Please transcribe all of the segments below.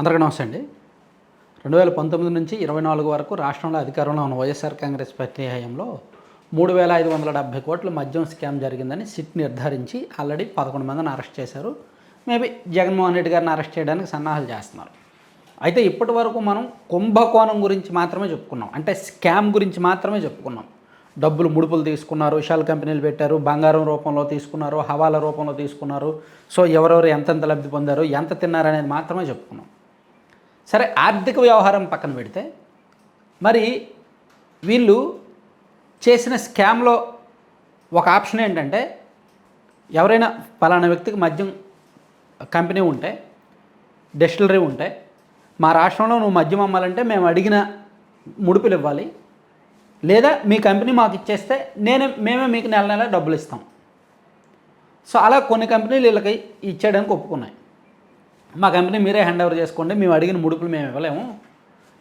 అందరికీ నమస్తే అండి. రెండు వేల పంతొమ్మిది నుంచి ఇరవై నాలుగు వరకు రాష్ట్రంలో అధికారంలో ఉన్న వైఎస్ఆర్ కాంగ్రెస్ పార్టీ హయాంలో మూడు వేల ఐదు వందల డెబ్బై కోట్ల మద్యం స్కామ్ జరిగిందని సిట్ నిర్ధారించి ఆల్రెడీ పదకొండు మందిని అరెస్ట్ చేశారు. మేబీ జగన్మోహన్ రెడ్డి గారిని అరెస్ట్ చేయడానికి సన్నాహాలు చేస్తున్నారు. అయితే ఇప్పటి వరకు మనం కుంభకోణం గురించి మాత్రమే చెప్పుకున్నాం. అంటే స్కామ్ గురించి మాత్రమే చెప్పుకున్నాం. డబ్బులు ముడుపులు తీసుకున్నారు షెల్ కంపెనీలు పెట్టారు బంగారం రూపంలో తీసుకున్నారు హవాల రూపంలో తీసుకున్నారు. సో ఎవరెవరు ఎంతెంత లబ్ధి పొందారు ఎంత తిన్నారు అనేది మాత్రమే చెప్పుకున్నాం. సరే ఆర్థిక వ్యవహారం పక్కన పెడితే మరి వీళ్ళు చేసిన స్కామ్లో ఒక ఆప్షన్ ఏంటంటే ఎవరైనా పలానా వ్యక్తికి మద్యం కంపెనీ ఉంటే డెస్టిలరీ ఉంటే మా రాష్ట్రంలో నువ్వు మద్యం అమ్మాలంటే మేము అడిగిన ముడుపులు ఇవ్వాలి లేదా మీ కంపెనీ మాకు ఇచ్చేస్తే నేనే మేమే మీకు నెల నెల డబ్బులు ఇస్తాం. సో అలా కొన్ని కంపెనీలు వీళ్ళకి ఇచ్చేయడానికి ఒప్పుకున్నాయి. మా కంపెనీ మీరే హ్యాండ్ ఓవర్ చేసుకోండి మేము అడిగిన ముడుపులు మేము ఇవ్వలేము.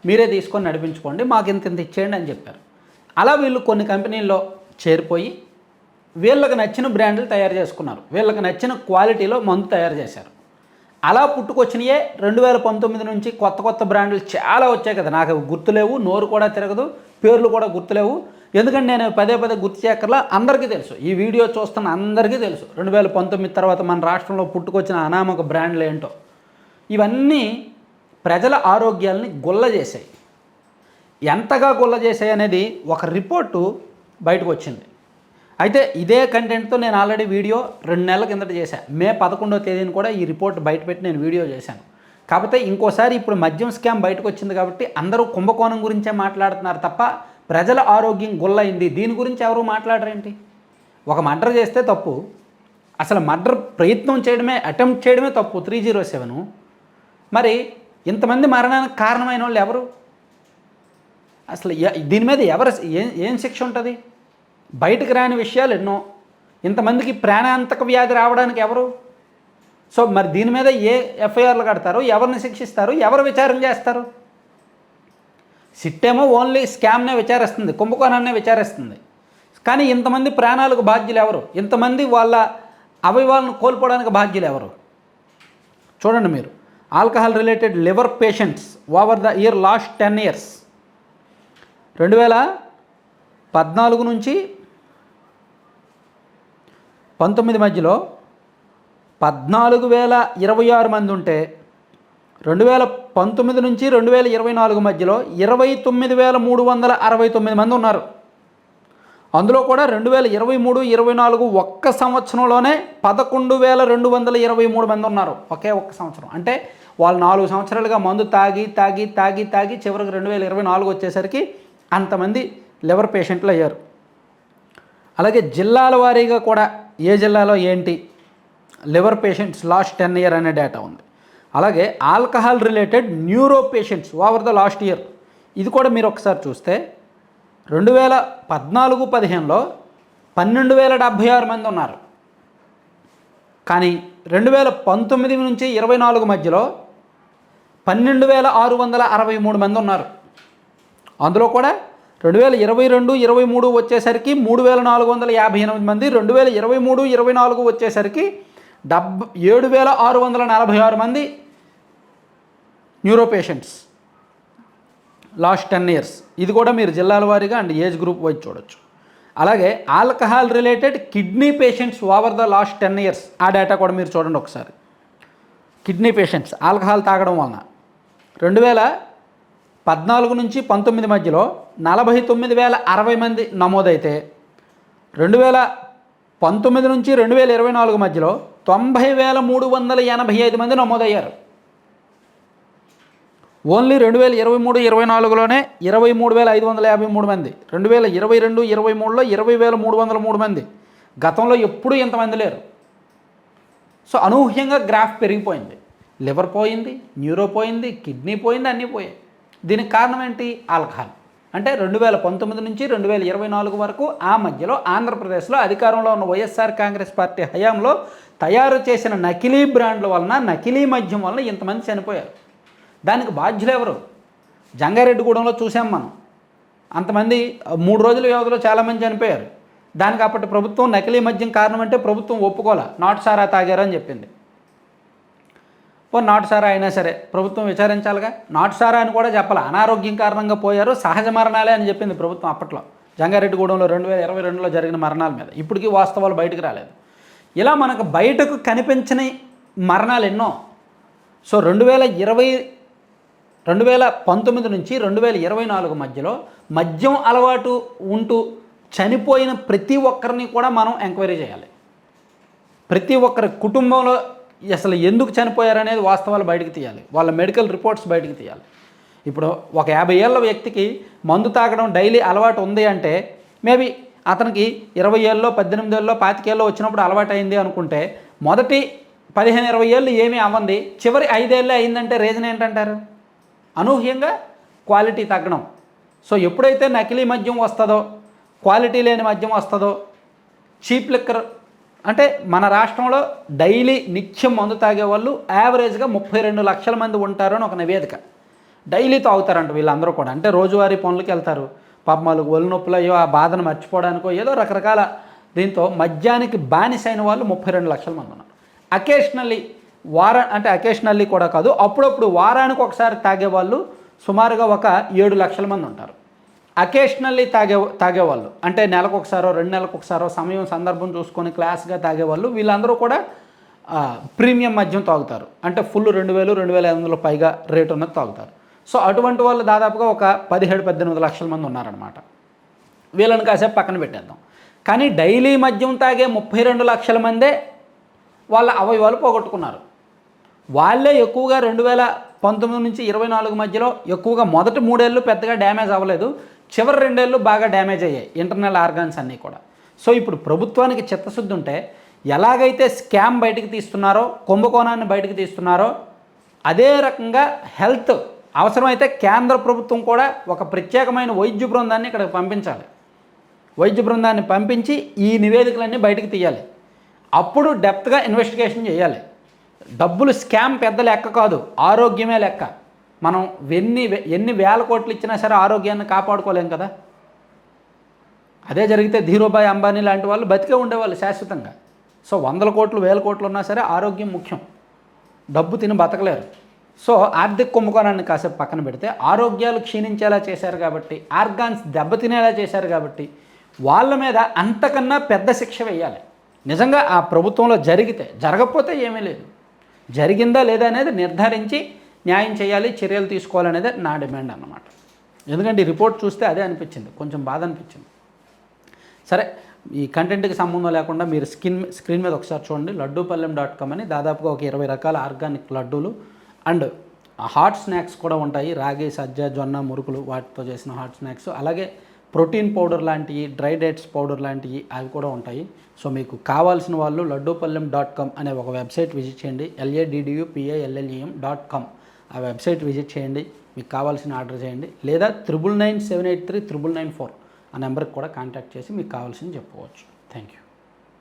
మీరే తీసుకొని నడిపించుకోండి మాకు ఇంత ఇంత ఇచ్చేయండి అని చెప్పారు. అలా వీళ్ళు కొన్ని కంపెనీల్లో చేరిపోయి వీళ్ళకి నచ్చిన బ్రాండ్లు తయారు చేసుకున్నారు. వీళ్ళకి నచ్చిన క్వాలిటీలో మందు తయారు చేశారు. అలా పుట్టుకొచ్చినయే రెండు వేల పంతొమ్మిది నుంచి కొత్త కొత్త బ్రాండ్లు చాలా వచ్చాయి కదా. నాకు గుర్తులేవు నోరు కూడా తిరగదు పేర్లు కూడా గుర్తులేవు. ఎందుకంటే నేను పదే పదే గుర్తు చేయక్కర్లా అందరికీ తెలుసు. ఈ వీడియో చూస్తున్న అందరికీ తెలుసు. రెండు వేల పంతొమ్మిది తర్వాత మన రాష్ట్రంలో పుట్టుకొచ్చిన అనామక బ్రాండ్లు ఏంటో. ఇవన్నీ ప్రజల ఆరోగ్యాల్ని గుల్ల చేశాయి. ఎంతగా గుల్ల చేశాయి అనేది ఒక రిపోర్టు బయటకు వచ్చింది. అయితే ఇదే కంటెంట్తో నేను ఆల్రెడీ వీడియో రెండు నెలల కిందట చేశాను మే పదకొండవ తేదీని కూడా ఈ రిపోర్ట్ బయటపెట్టి నేను వీడియో చేశాను. కాకపోతే ఇంకోసారి ఇప్పుడు మద్యం స్కామ్ బయటకు వచ్చింది కాబట్టి అందరూ కుంభకోణం గురించే మాట్లాడుతున్నారు తప్ప ప్రజల ఆరోగ్యం గుల్లయింది. దీని గురించి ఎవరు మాట్లాడరేంటి? ఒక మర్డర్ చేస్తే తప్పు. అసలు మర్డర్ ప్రయత్నం చేయడమే అటెంప్ట్ చేయడమే తప్పు. Three zero seven. మరి ఇంతమంది మరణానికి కారణమైన వాళ్ళు ఎవరు? అసలు ఎ- దీని మీద ఎవరు ఏం ఏం శిక్ష ఉంటుంది? బయటకు రాని విషయాలు ఎన్నో. ఇంతమందికి ప్రాణాంతక వ్యాధి రావడానికి ఎవరు? సో మరి దీని మీద ఏ ఎఫ్ఐఆర్లు కడతారు? ఎవరిని శిక్షిస్తారు? ఎవరు విచారణ చేస్తారు? సిట్టేమో ఓన్లీ స్కామ్నే విచారిస్తుంది కుంభకోణాన్నే విచారిస్తుంది. కానీ ఇంతమంది ప్రాణాలకు బాధ్యులు ఎవరు? ఇంతమంది వాళ్ళ అవయవాలను కోల్పోవడానికి బాధ్యులు ఎవరు? చూడండి మీరు. Alcohol related liver patients over the year last ten years. రెండు వేల పద్నాలుగు నుంచి పంతొమ్మిది మధ్యలో పద్నాలుగు వేల ఇరవై ఆరు మంది ఉంటే రెండు వేల పంతొమ్మిది నుంచి రెండు వేల ఇరవై నాలుగు మధ్యలో ఇరవై తొమ్మిది వేల మూడు వందల అరవై తొమ్మిది మంది ఉన్నారు. అందులో కూడా రెండు వేల ఇరవై మూడు ఇరవై నాలుగు ఒక్క సంవత్సరంలోనే పదకొండు వేల రెండు వందల ఇరవై మూడు మంది ఉన్నారు ఒకే ఒక్క సంవత్సరం. అంటే వాళ్ళు నాలుగు సంవత్సరాలుగా మందు తాగి తాగి తాగి తాగి చివరికి రెండు వేల ఇరవై నాలుగు వచ్చేసరికి అంతమంది లివర్ పేషెంట్లు అయ్యారు. అలాగే జిల్లాల వారీగా కూడా ఏ జిల్లాలో ఏంటి? Liver patients last ten year అనే డేటా ఉంది. అలాగే alcohol related neuro patients over the last year. ఇది కూడా మీరు ఒకసారి చూస్తే రెండు వేల పద్నాలుగు పదిహేనులో పన్నెండు వేల డెబ్భై ఆరు మంది ఉన్నారు. కానీ రెండు వేల పంతొమ్మిది నుంచి ఇరవై నాలుగు మధ్యలో పన్నెండు వేల ఆరు వందల అరవై మూడు మంది ఉన్నారు. అందులో కూడా రెండు వేల ఇరవై రెండు ఇరవై మూడు వచ్చేసరికి మూడు వేల నాలుగు వందల యాభై ఎనిమిది మంది రెండు వేల ఇరవై మూడు ఇరవై నాలుగు వచ్చేసరికి డెబ్ ఏడు వేల ఆరు వందల నలభై ఆరు మంది neuro patients. Last ten years. ఇది కూడా మీరు జిల్లాల వారీగా అండ్ ఏజ్ గ్రూప్ వైజ్ చూడొచ్చు. అలాగే alcohol related kidney patients over the last ten years. ఆ డేటా కూడా మీరు చూడండి ఒకసారి. కిడ్నీ పేషెంట్స్ ఆల్కహాల్ తాగడం వలన. రెండు వేల పద్నాలుగు నుంచి పంతొమ్మిది మధ్యలో నలభై తొమ్మిది వేల అరవై మంది నమోదైతే రెండు వేల పంతొమ్మిది నుంచి రెండు వేల ఇరవై నాలుగు మధ్యలో తొంభై వేల మూడు వందల ఎనభై ఐదు మంది నమోదయ్యారు. ఓన్లీ రెండు వేల ఇరవై మూడు ఇరవై నాలుగులోనే ఇరవై మూడు వేల ఐదు వందల యాభై మూడు మంది. రెండు వేల ఇరవై రెండు ఇరవై మూడులో ఇరవై వేల మూడు వందల మూడు మంది. గతంలో ఎప్పుడూ ఇంతమంది లేరు. సో అనూహ్యంగా గ్రాఫ్ పెరిగిపోయింది. లివర్ పోయింది న్యూరో పోయింది కిడ్నీ పోయింది అన్నీ పోయాయి. దీనికి కారణం ఏంటి? ఆల్కహాల్. అంటే రెండు వేల పంతొమ్మిది నుంచి రెండు వేల ఇరవై నాలుగు వరకు ఆ మధ్యలో ఆంధ్రప్రదేశ్లో అధికారంలో ఉన్న వైఎస్ఆర్ కాంగ్రెస్ పార్టీ హయాంలో తయారు చేసిన నకిలీ బ్రాండ్ల వలన నకిలీ మద్యం వలన ఇంతమంది చనిపోయారు. దానికి బాధ్యులు ఎవరు? జంగారెడ్డిగూడెంలో చూసాం మనం. అంతమంది మూడు రోజుల వ్యవధిలో చాలామంది చనిపోయారు. దానికి అప్పటి ప్రభుత్వం నకిలీ మద్యం కారణం అంటే ప్రభుత్వం ఒప్పుకోలే. నాటు సారా తాగారని చెప్పింది. పో నాటు సారా అయినా సరే ప్రభుత్వం విచారించాలిగా. నాటు సారా అని కూడా చెప్పాలి. అనారోగ్యం కారణంగా పోయారు సహజ మరణాలే అని చెప్పింది ప్రభుత్వం అప్పట్లో. జంగారెడ్డిగూడెంలో రెండు వేల ఇరవై రెండులో జరిగిన మరణాల మీద. ఇప్పటికీ వాస్తవాలు బయటకు రాలేదు. ఇలా మనకు బయటకు కనిపించని మరణాలు ఎన్నో. సో రెండు వేల ఇరవై రెండు వేల పంతొమ్మిది నుంచి రెండు వేల ఇరవై నాలుగు మధ్యలో మద్యం అలవాటు ఉంటూ చనిపోయిన ప్రతి ఒక్కరిని కూడా మనం ఎంక్వైరీ చేయాలి. ప్రతి ఒక్కరి కుటుంబంలో అసలు ఎందుకు చనిపోయారనేది వాస్తవాలు బయటకు తీయాలి. వాళ్ళ మెడికల్ రిపోర్ట్స్ బయటకు తీయాలి. ఇప్పుడు ఒక యాభై ఏళ్ళ వ్యక్తికి మందు తాగడం డైలీ అలవాటు ఉంది అంటే మేబీ అతనికి ఇరవై ఏళ్ళలో పద్దెనిమిది ఏళ్ళలో పాతికేళ్ళలో వచ్చినప్పుడు అలవాటు అయింది అనుకుంటే మొదటి పదిహేను ఇరవై ఏళ్ళు ఏమీ అవ్వంది. చివరి ఐదేళ్ళే అయిందంటే రీజన్ ఏంటంటారు? అనూహ్యంగా క్వాలిటీ తగ్గడం. సో ఎప్పుడైతే నకిలీ మద్యం వస్తుందో క్వాలిటీ లేని మద్యం వస్తుందో చీప్ లిక్కర్ అంటే మన రాష్ట్రంలో డైలీ నిత్యం మందు తాగే వాళ్ళు యావరేజ్గా ముప్పై రెండు లక్షల మంది ఉంటారని ఒక నివేదిక. డైలీ తాగుతారంట వీళ్ళందరూ కూడా. అంటే రోజువారీ పనులకి వెళ్తారు. పాపం వాళ్ళకి ఒళ్ళు అయ్యో ఆ బాధను మర్చిపోవడానికో ఏదో రకరకాల దీంతో మద్యానికి బానిసైన వాళ్ళు ముప్పై రెండు లక్షల మంది ఉన్నారు. అకేషనల్లీ వార అంటే అకేషనల్లీ కూడా కాదు. అప్పుడప్పుడు వారానికి ఒకసారి తాగేవాళ్ళు సుమారుగా ఒక ఏడు లక్షల మంది ఉంటారు. అకేషనల్లీ తాగే తాగేవాళ్ళు అంటే నెలకు ఒకసారో రెండు నెలలకు ఒకసారో సమయం సందర్భం చూసుకొని క్లాస్గా తాగేవాళ్ళు వీళ్ళందరూ కూడా ప్రీమియం మద్యం తాగుతారు. అంటే ఫుల్ రెండు వేలు రెండు వేల ఐదు వందల పైగా రేట్ ఉన్నది తాగుతారు. సో అటువంటి వాళ్ళు దాదాపుగా ఒక పదిహేడు పద్దెనిమిది లక్షల మంది ఉన్నారనమాట వీళ్ళని కాసేపు పక్కన పెట్టేద్దాం. కానీ డైలీ మద్యం తాగే ముప్పై రెండు లక్షల మందే వాళ్ళ అవయవాలు పోగొట్టుకున్నారు. వాళ్ళే ఎక్కువగా రెండు వేల పంతొమ్మిది నుంచి ఇరవై నాలుగు మధ్యలో ఎక్కువగా మొదటి మూడేళ్ళు పెద్దగా డ్యామేజ్ అవ్వలేదు. చివరి రెండేళ్ళు బాగా డ్యామేజ్ అయ్యాయి ఇంటర్నల్ ఆర్గాన్స్ అన్నీ కూడా. సో ఇప్పుడు ప్రభుత్వానికి చిత్తశుద్ధి ఉంటే ఎలాగైతే స్కామ్ బయటకు తీస్తున్నారో కుంభకోణాన్ని బయటకు తీస్తున్నారో అదే రకంగా హెల్త్ అవసరమైతే కేంద్ర ప్రభుత్వం కూడా ఒక ప్రత్యేకమైన వైద్య బృందాన్ని ఇక్కడికి పంపించాలి. వైద్య బృందాన్ని పంపించి ఈ నివేదికలన్నీ బయటకు తీయాలి. అప్పుడు డెప్త్గా ఇన్వెస్టిగేషన్ చేయాలి. డబ్బులు స్కామ్ పెద్ద లెక్క కాదు ఆరోగ్యమే లెక్క. మనం ఎన్ని ఎన్ని వేల కోట్లు ఇచ్చినా సరే ఆరోగ్యాన్ని కాపాడుకోలేం కదా. అదే జరిగితే ధీరూభాయ్ అంబానీ లాంటి వాళ్ళు బతికే ఉండేవాళ్ళు శాశ్వతంగా. సో వందల కోట్లు వేల కోట్లు ఉన్నా సరే ఆరోగ్యం ముఖ్యం. డబ్బు తిని బతకలేరు. సో ఆర్థిక కుంభకోణాన్ని కాసేపు పక్కన పెడితే ఆరోగ్యాలు క్షీణించేలా చేశారు కాబట్టి ఆర్గాన్స్ దెబ్బతినేలా చేశారు కాబట్టి వాళ్ళ మీద అంతకన్నా పెద్ద శిక్ష వేయాలి. నిజంగా ఆ ప్రభుత్వంలో జరిగితే జరగకపోతే ఏమీ లేదు. జరిగిందా లేదా అనేది నిర్ధారించి న్యాయం చేయాలి చర్యలు తీసుకోవాలనేది నా డిమాండ్ అన్నమాట. ఎందుకంటే ఈ రిపోర్ట్ చూస్తే అదే అనిపించింది కొంచెం బాధ అనిపించింది. సరే ఈ కంటెంట్కి సంబంధం లేకుండా మీరు స్కిన్ స్క్రీన్ మీద ఒకసారి చూడండి లడ్డూపల్లెం డాట్ కామ్ అని దాదాపుగా ఒక ఇరవై రకాల ఆర్గానిక్ లడ్డూలు అండ్ హాట్ స్నాక్స్ కూడా ఉంటాయి. రాగి సజ్జ జొన్న మురుకులు వాటితో చేసిన హాట్ స్నాక్స్. అలాగే ప్రోటీన్ పౌడర్ లాంటివి డ్రై డేట్స్ పౌడర్ లాంటివి అవి కూడా ఉంటాయి. సో మీకు కావాల్సిన వాళ్ళు లడ్డూపల్లెం డాట్ కామ్ అనే ఒక వెబ్సైట్ విజిట్ చేయండి. ఎల్ఏడిడియుపిఐఎల్ఎల్ఈఎం డాట్ కామ్ ఆ వెబ్సైట్ విజిట్ చేయండి. మీకు కావాల్సిన ఆర్డర్ చేయండి. లేదా triple nine seven eight three triple nine four ఆ నెంబర్కి కూడా కాంటాక్ట్ చేసి మీకు కావాల్సింది చెప్పుకోవచ్చు. Thank you